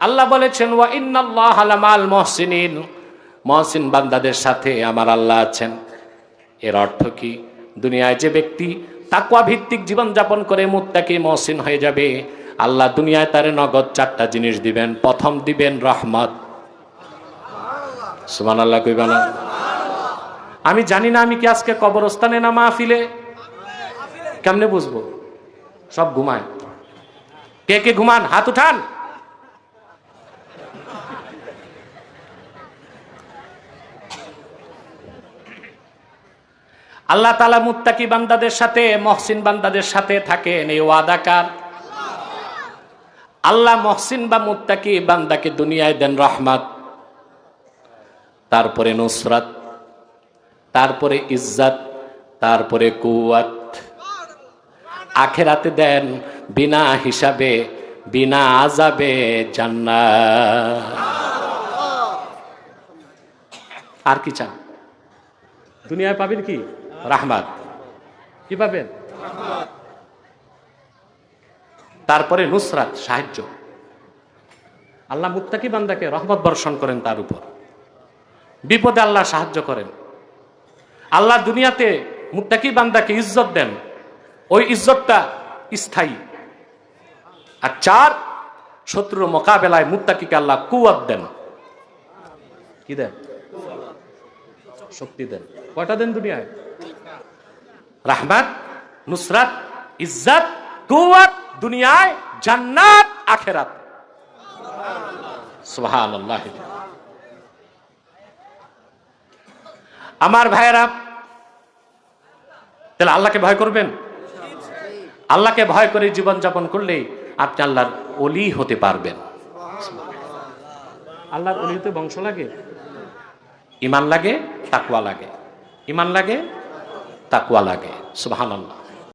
আল্লাহ বলেছেন, ওয়া ইন্নাল্লাহ আলামাল মহসিনিন। মহসিন বান্দাদের সাথে আমার আল্লাহ আছেন। এর অর্থ কি? দুনিয়ায় যে ব্যক্তি তাকওয়া ভিত্তিক জীবনযাপন করে মুত্তাকি মহসিন হয়ে যাবে, আল্লাহ দুনিয়ায় তারে নগদ চারটা জিনিস দিবেন। প্রথম দিবেন রহমত। সুমান আল্লাহ কইবা আমি জানি না আমি কি আজকে কবরস্থানে না মাহফিলে। কেমনে বুঝব? সব ঘুমায়। কে কে ঘুমান? হাত উঠান। আল্লাহ তালা মুত্তাকি বান্দাদের সাথে, মহসিন বান্দাদের সাথে থাকেন। এই ওয়াদাকার আল্লাহ মহসিন বা মুত্তাকি বান্দাকে দুনিয়ায় দেন রহমত, তারপরে নুসরাত, তারপরে ইজ্জাত, তারপরে কুয়াত আখেরাতে দেন বিনা হিসাবে, বিনা আজাবে জান্নাত। আর কি চান? দুনিয়ায় পাবেন কি? রাহমাত। কি পাবেন? তারপরে নুসরাত, সাহায্য। আল্লাহ মুত্তাকি বান্দাকে রহমত বর্ষণ করেন তার উপর। বিপদে আল্লাহ সাহায্য করেন। আল্লাহ দুনিয়াতে মুত্তাকি বান্দাকে ইজ্জত দেন। ওই ইজ্জতটা স্থায়ী। আর চার, শত্রুর মোকাবেলায় মুত্তাকিকে আল্লাহ কুয়াত দেন। কি দেন? শক্তি দেন। কয়টা দেন দুনিয়ায়? রাহমাত নুসরাত ইজ্জত কুয়াত দুনিয়ায় জান্নাত আখেরাত। সুবহানাল্লাহ। আমার ভাইয়েরা তাহলে আল্লাহকে ভয় করবেন? আল্লাহকে ভয় করে জীবন যাপন করলে আপনি আল্লাহর অলি হতে পারবেন। আল্লাহর অলি হতে বংশ লাগে? ইমান লাগে? তাকুয়া লাগে। ইমান লাগে? তাকুয়া লাগে। সুবহানাল্লাহ।